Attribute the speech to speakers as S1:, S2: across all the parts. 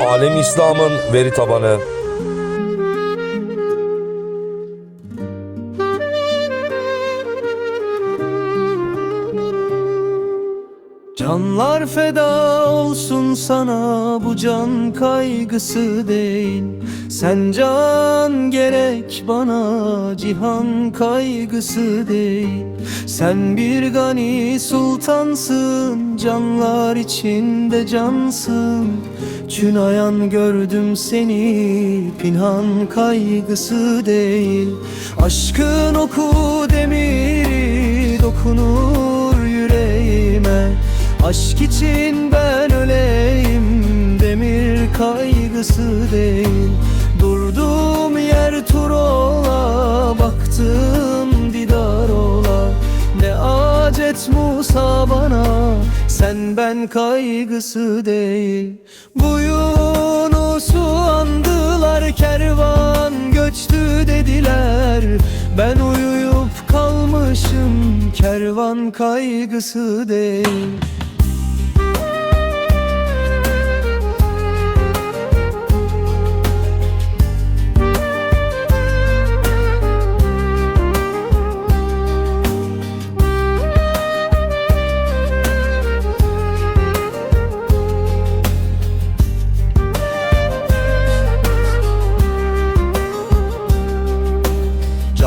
S1: Alem İslam'ın veri tabanı.
S2: Canlar feda olsun sana bu can kaygısı değil. Sen can gerek bana cihan kaygısı değil. Sen bir gani sultansın canlar içinde cansın. Çünayan gördüm seni pinhan kaygısı değil. Aşkın oku demiri dokunur Aşk için ben öleyim demir kaygısı değil. Durduğum yer Turola baktım didar ola. Ne acet Musa bana sen ben kaygısı değil. Bu Yunus'u andılar kervan göçtü dediler. Ben uyuyup kalmışım kervan kaygısı değil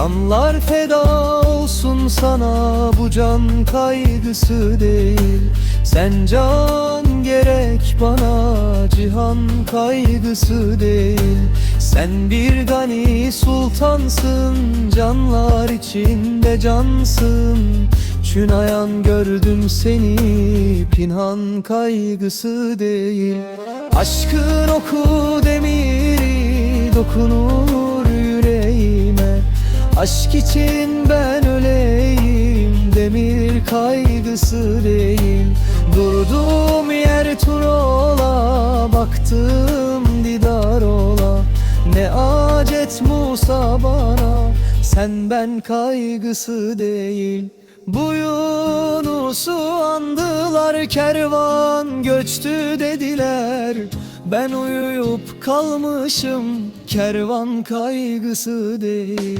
S2: Canlar feda olsun sana bu can kaygısı değil. Sen can gerek bana cihan kaygısı değil. Sen bir gani sultansın canlar içinde cansın. Çünayan gördüm seni pinhan kaygısı değil. Aşkın oku demiri dokunur Aşk için ben öleyim demir kaygısı değil. Durduğum yer Turola baktım didar ola. Ne acet Musa bana sen ben kaygısı değil. Bu Yunus'u andılar kervan göçtü dediler. Ben uyuyup kalmışım kervan kaygısı değil